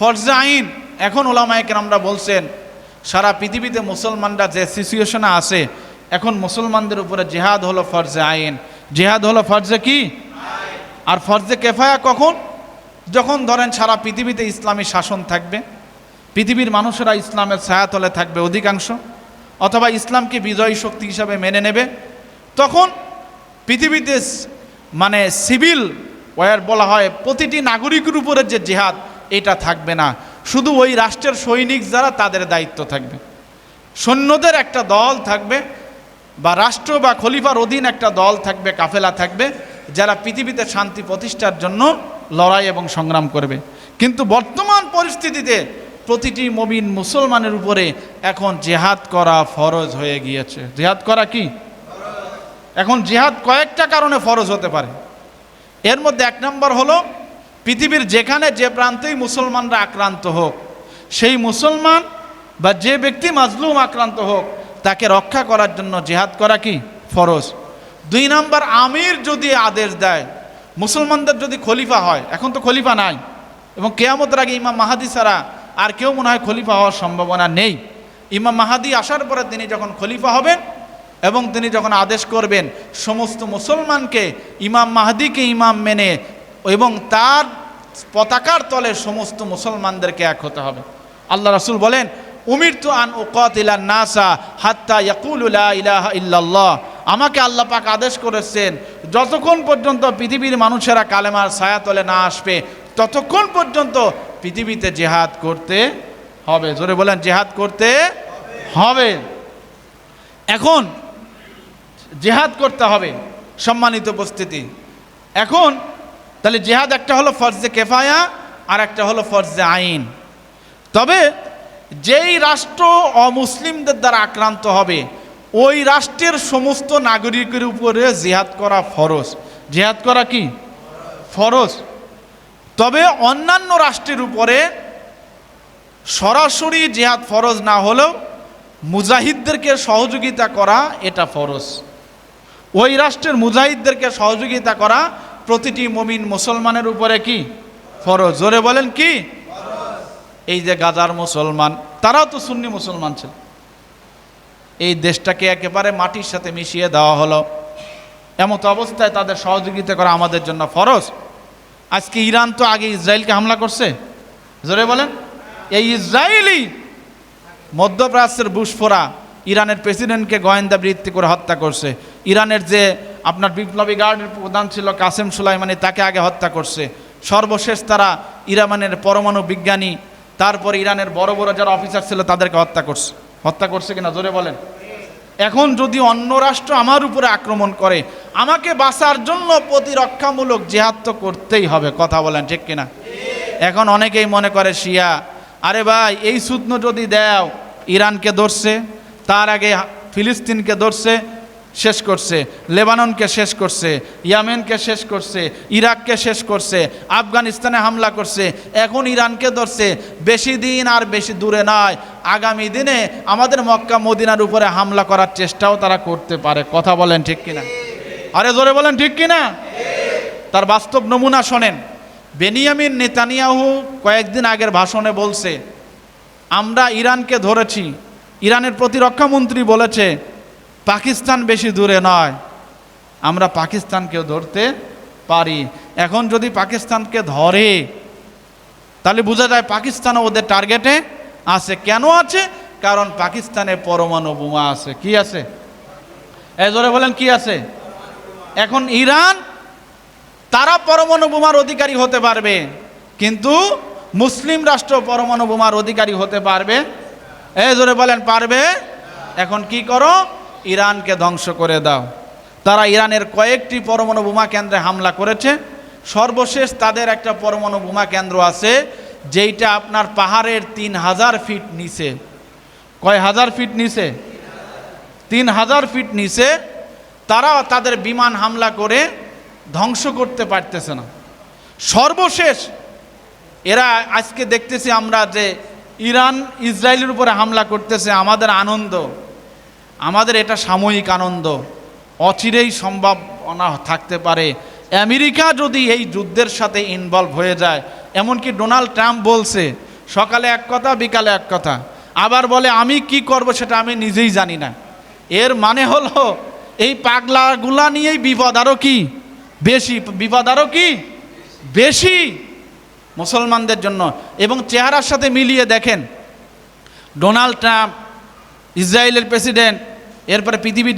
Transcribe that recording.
ফরজে আইন এখন ওলামায়কের আমরা বলছেন, সারা পৃথিবীতে মুসলমানরা যে সিচুয়েশনে আছে, এখন মুসলমানদের উপরে জেহাদ হলো ফরজে আইন জেহাদ হলো ফরজে কি? আর ফরজে কেফায়া কখন? যখন ধরেন সারা পৃথিবীতে ইসলামী শাসন থাকবে, পৃথিবীর মানুষেরা ইসলামের ছায়াতলে থাকবে অধিকাংশ, অথবা ইসলামকে বিজয়ী শক্তি হিসাবে মেনে নেবে, তখন পৃথিবীতে মানে সিভিল ওয়ার বলা হয়, প্রতিটি নাগরিকের উপরে যে জেহাদ এটা থাকবে না। শুধু ওই রাষ্ট্রের সৈনিক যারা তাদের দায়িত্ব থাকবে। সৈন্যদের একটা দল থাকবে বা রাষ্ট্র বা খলিফার অধীন একটা দল থাকবে, কাফেলা থাকবে, যারা পৃথিবীতে শান্তি প্রতিষ্ঠার জন্য লড়াই এবং সংগ্রাম করবে। কিন্তু বর্তমান পরিস্থিতিতে প্রতিটি মবিন মুসলমানের উপরে এখন জেহাদ করা ফরজ হয়ে গিয়েছে। জেহাদ করা কি? এখন জেহাদ কয়েকটা কারণে ফরজ হতে পারে। এর মধ্যে এক নম্বর হলো পৃথিবীর যেখানে যে প্রান্তেই মুসলমানরা আক্রান্ত হোক, সেই মুসলমান বা যে ব্যক্তি মাজলুম আক্রান্ত হোক, তাকে রক্ষা করার জন্য জেহাদ করা কি? ফরজ। দুই নাম্বার, আমির যদি আদেশ দেয়, মুসলমানদের যদি খলিফা হয়, এখন তো খলিফা নাই, এবং কেয়ামতের আগে ইমাম মাহাদি ছাড়া আর কেউ মনে হয় খলিফা হওয়ার সম্ভাবনা নেই। ইমাম মাহাদি আসার পরে তিনি যখন খলিফা হবেন এবং তিনি যখন আদেশ করবেন, সমস্ত মুসলমানকে, ইমাম মাহাদিকে ইমাম মেনে এবং তার পতাকার তলে সমস্ত মুসলমানদেরকে এক হতে হবে। আল্লাহ রাসুল বলেন উমির তু আন ওকাতিলা নাসা হাত্তা ইয়াকুলুলা ইলাহা ইল্লাল্লাহ। আমাকে আল্লাহ পাক আদেশ করেছেন, যতক্ষণ পর্যন্ত পৃথিবীর মানুষেরা কালেমার ছায়াতলে না আসবে, ততক্ষণ পর্যন্ত পৃথিবীতে জেহাদ করতে হবে। জোরে বলেন, জেহাদ করতে হবে। এখন জেহাদ করতে হবে, সম্মানিত উপস্থিতি। এখন তাহলে জেহাদ একটা হলো ফরজে কেফায়া আর একটা হলো ফরজে আইন। তবে যেই রাষ্ট্র অমুসলিমদের দ্বারা আক্রান্ত হবে, ওই রাষ্ট্রের সমস্ত নাগরিকের উপরে জেহাদ করা ফরজ। জেহাদ করা কি? ফরজ। তবে অন্যান্য রাষ্ট্রের উপরে সরাসরি জেহাদ ফরজ না হলেও মুজাহিদদেরকে সহযোগিতা করা এটা ফরজ। ওই রাষ্ট্রের মুজাহিদদেরকে সহযোগিতা করা প্রতিটি মমিন মুসলমানের উপরে কি? ফরজ। জোরে বলেন কি? এই যে গাজার মুসলমান, তারাও তো সুন্নি মুসলমান ছিল। এই দেশটাকে একেবারে মাটির সাথে মিশিয়ে দেওয়া হলো। এমতো অবস্থায় তাদের সহযোগিতা করা আমাদের জন্য ফরজ। আজকে ইরান তো আগে ইসরায়েলকে হামলা করছে। জোরে বলেন। এই ইসরায়েলি মধ্যপ্রাচ্যের বুশফোরা ইরানের প্রেসিডেন্টকে গোয়েন্দা বৃত্তি করে হত্যা করছে। ইরানের যে আপনার বিপ্লবী গার্ডের প্রধান ছিল কাসেম সুলাইমানি, তাকে আগে হত্যা করছে। সর্বশেষ তারা ইরানের পরমাণু বিজ্ঞানী, তারপর ইরানের বড় বড় যারা অফিসার ছিল তাদেরকে হত্যা করছে। হত্যা করছে কিনা? জোরে বলেন। এখন যদি অন্য রাষ্ট্র আমার উপরে আক্রমণ করে, আমাকে বাঁচার জন্য প্রতিরক্ষামূলক জেহাদ তো করতেই হবে, কথা বলেন ঠিক কিনা? এখন অনেকেই মনে করে শিয়া, আরে ভাই, এই সুতনো যদি দেও, ইরানকে ধরছে, তার আগে ফিলিস্তিনকে ধরছে শেষ করছে, লেবাননকে শেষ করছে, ইয়ামেনকে শেষ করছে, ইরাককে শেষ করছে, আফগানিস্তানে হামলা করছে, এখন ইরানকে ধরছে, বেশি দিন আর বেশি দূরে নয় আগামী দিনে আমাদের মক্কা, মদিনার উপরে হামলা করার চেষ্টাও তারা করতে পারে। কথা বলেন ঠিক কিনা? আরে জোরে বলেন ঠিক কিনা? তার বাস্তব নমুনা শোনেন। বেনিয়ামিন নেতানিয়াহু কয়েকদিন আগের ভাষণে বলছে, আমরা ইরানকে ধরেছি। ইরানের প্রতিরক্ষামন্ত্রী বলেছে পাকিস্তান বেশি দূরে নয়। আমরা পাকিস্তানকেও ধরতে পারি। এখন যদি পাকিস্তানকে ধরে, তাহলে বোঝা যায় পাকিস্তানও ওদের টার্গেটে আছে। কেন আছে? কারণ পাকিস্তানে পরমাণু বোমা আছে। কি আছে? এজরে বলেন, কি আছে? এখন ইরান, তারা পরমাণু বোমার অধিকারী হতে পারবে, কিন্তু মুসলিম রাষ্ট্র পরমাণু বোমার অধিকারী হতে পারবে। এ জোরে বলেন, পারবে? এখন কি করো? ইরানকে ধ্বংস করে দাও। তারা ইরানের কয়েকটি পরমাণু বোমা কেন্দ্রে হামলা করেছে। সর্বশেষ তাদের একটা পরমাণু বোমা কেন্দ্র আছে, যেইটা আপনার পাহাড়ের তিন হাজার ফিট নিচে। কয় হাজার ফিট নিচে? তিন হাজার ফিট নিচে। তারা তাদের বিমান হামলা করে ধ্বংস করতে পারতেছে না। সর্বশেষ এরা আজকে দেখতেছি আমরা যে ইরান, ইসরায়েলের উপরে হামলা করতেছে, আমাদের আনন্দ। আমাদের এটা সাময়িক আনন্দ। অচিরেই সম্ভাবনা থাকতে পারে। আমেরিকা যদি এই যুদ্ধের সাথে ইনভলভ হয়ে যায়, এমনকি ডোনাল্ড ট্রাম্প বলছে, সকালে এক কথা, বিকালে এক কথা। আবার বলে, আমি কি করব সেটা আমি নিজেই জানি না। এর মানে হলো, এই পাগলাগুলা নিয়েই বিপদ আরও কি? বেশি, বিপদ আরও কি? বেশি মুসলমানদের জন্য। এবং চেহারার সাথে মিলিয়ে দেখেন, ডোনাল্ড ট্রাম্প, ইসরায়েলের প্রেসিডেন্ট এরপরে পৃথিবীর